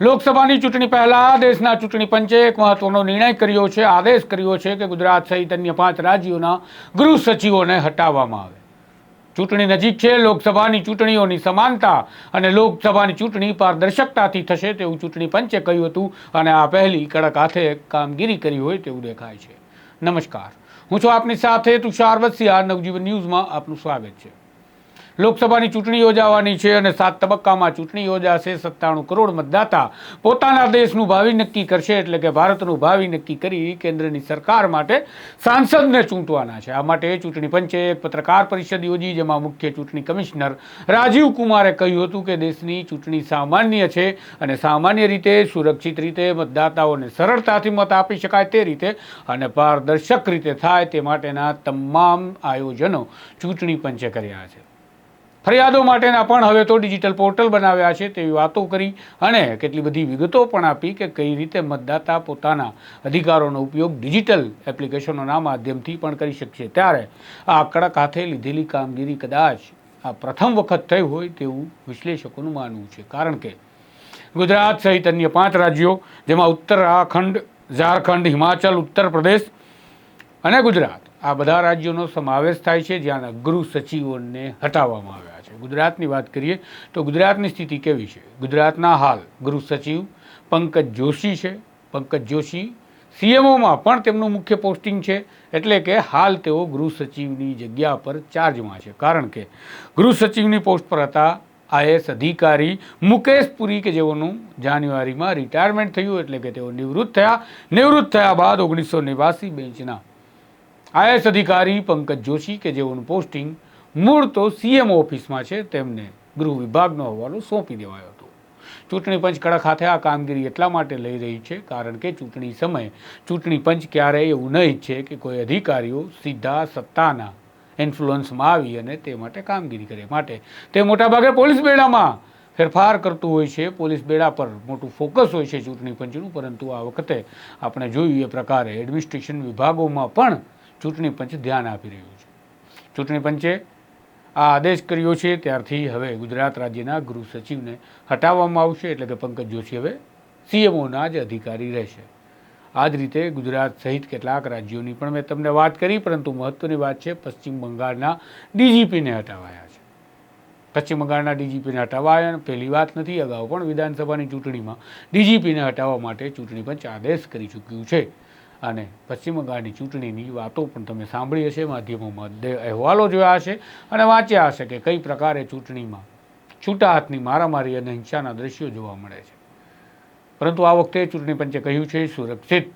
લોકસભાની ચૂંટણી પહેલા દેશના ચૂંટણી પંચે એક મહત્વનો નિર્ણય કર્યો છે, આદેશ કર્યો છે કે ગુજરાત સહિત અન્ય પાંચ રાજ્યોના ગૃહ સચિવોને હટાવવામાં આવે. ચૂંટણી નજીક છે, લોકસભાની ચૂંટણીઓની સમાનતા અને લોકસભાની ચૂંટણી પારદર્શકતાથી થશે તેવું ચૂંટણી પંચે કહ્યું હતું અને આ પહેલી કડક હાથે કામગીરી કરી હોય તેવું દેખાય છે. નમસ્કાર. હું છું આપની સાથે તુષાર વસિયા નવજીવન ન્યૂઝમાં આપનું સ્વાગત છે. લોકસભાની ચૂંટણી યોજાવાની છે અને સાત તબક્કામાં ચૂંટણી યોજાશે. સત્તાણું કરોડ મતદાતા પોતાના દેશનું ભાવિ નક્કી કરશે એટલે કે ભારતનું ભાવિ નક્કી કરી કેન્દ્રની સરકાર માટે સાંસદને ચૂંટવાના છે. આ માટે ચૂંટણી પંચે એક પત્રકાર પરિષદ યોજી, જેમાં મુખ્ય ચૂંટણી કમિશનર રાજીવ કુમારે કહ્યું હતું કે દેશની ચૂંટણી સામાન્ય છે અને સામાન્ય રીતે, સુરક્ષિત રીતે મતદાતાઓને સરળતાથી મત આપી શકાય તે રીતે અને પારદર્શક રીતે થાય તે માટેના તમામ આયોજનો ચૂંટણી પંચે કર્યા છે. ફરિયાદો માટેના પણ હવે તો ડિજિટલ પોર્ટલ બનાવ્યા છે તેવી વાતો કરી અને કેટલી બધી વિગતો પણ આપી કે કઈ રીતે મતદાતા પોતાના અધિકારોનો ઉપયોગ ડિજિટલ એપ્લિકેશનોના માધ્યમથી પણ કરી શકશે. ત્યારે આ કડક હાથે લીધેલી કામગીરી કદાચ આ પ્રથમ વખત થઈ હોય તેવું વિશ્લેષકોનું માનવું છે. કારણ કે ગુજરાત સહિત અન્ય પાંચ રાજ્યો, જેમાં ઉત્તરાખંડ, ઝારખંડ, હિમાચલ ઉત્તર પ્રદેશ અને ગુજરાત આ બધા રાજ્યોનો સમાવેશ થાય છે જ્યાં ગૃહ સચિવોને હટાવવામાં આવ્યા છે. ગુજરાતની વાત કરીએ તો ગુજરાતની સ્થિતિ કેવી છે? ગુજરાતના હાલ ગૃહ સચિવ પંકજ જોશી છે. પંકજ જોશી સીએમઓમાં પણ તેમનું મુખ્ય પોસ્ટિંગ છે એટલે કે હાલ તેઓ ગૃહ સચિવની જગ્યા પર ચાર્જમાં છે. કારણ કે ગૃહ સચિવની પોસ્ટ પર હતા આઈએસ અધિકારી મુકેશ પુરી કે જેઓનું જાન્યુઆરીમાં રિટાયરમેન્ટ થયું એટલે કે તેઓ નિવૃત્ત થયા. નિવૃત્ત થયા બાદ ઓગણીસો નેવાસી બેન્ચના આઈએસ અધિકારી પંકજ જોશી કે જેઓનું પોસ્ટિંગ મૂળ તો સીએમ ઓફિસમાં છે, તેમને ગૃહ વિભાગનો હવાલો સોંપી દેવાયો હતો. ચૂંટણી પંચ કડક હાથે આ કામગીરી એટલા માટે લઈ રહી છે કારણ કે ચૂંટણી સમયે ચૂંટણી પંચ ક્યારેય એવું ન ઈચ્છે કે કોઈ અધિકારીઓ સીધા સત્તાના ઇન્ફ્લુઅન્સમાં આવી અને તે માટે કામગીરી કરે. માટે તે મોટાભાગે પોલીસ બેડામાં ફેરફાર કરતું હોય છે. પોલીસ બેડા પર મોટું ફોકસ હોય છે ચૂંટણી પંચનું, પરંતુ આ વખતે આપણે જોયું એ પ્રકારે એડમિનિસ્ટ્રેશન વિભાગોમાં પણ ચૂંટણી પંચ ધ્યાન આપી રહ્યું છે. ચૂંટણી પંચે આ આદેશ કર્યો છે, ત્યારથી હવે ગુજરાત રાજ્યના ગૃહ સચિવને હટાવવામાં આવશે એટલે કે પંકજ જોશી હવે સીએમઓના જ અધિકારી રહેશે. આ જ રીતે ગુજરાત સહિત કેટલાક રાજ્યોની પણ મેં તમને વાત કરી, પરંતુ મહત્ત્વની વાત છે, પશ્ચિમ બંગાળના ડીજીપીને હટાવાયા છે. પશ્ચિમ બંગાળના ડીજીપીને હટાવાયા પહેલી વાત નથી, અગાઉ પણ વિધાનસભાની ચૂંટણીમાં ડીજીપીને હટાવવા માટે ચૂંટણી પંચ આદેશ કરી ચૂક્યું છે. અને પશ્ચિમ બંગાળની ચૂંટણીની વાતો પણ તમે સાંભળી હશે માધ્યમોમાં. અહેવાલો જોયા હશે અને વાંચ્યા હશે કે કઈ પ્રકારે ચૂંટણીમાં છૂટા હાથની મારામારી અને હિંસાના દ્રશ્યો જોવા મળે છે. પરંતુ આ વખતે ચૂંટણી પંચે કહ્યું છે, સુરક્ષિત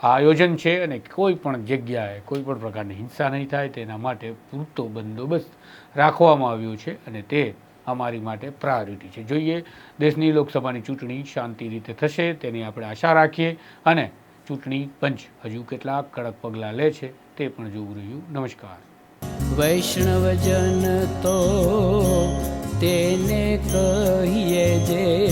આયોજન છે અને કોઈ પણ જગ્યાએ કોઈ પણ પ્રકારની હિંસા નહીં થાય. તેના માટે પૂરતો બંદોબસ્ત રાખવામાં આવ્યો છે અને તે અમારી માટે પ્રાયોરિટી છે. જોઈએ, દેશની લોકસભાની ચૂંટણી શાંતિ રીતે થશે તેની આપણે આશા રાખીએ અને ચૂંટણી પંચ હજુ કેટલાક કડક પગલાં લે છે તે પણ જોવું રહ્યું. નમસ્કાર. વૈષ્ણવજન તો તેને કહીએ જે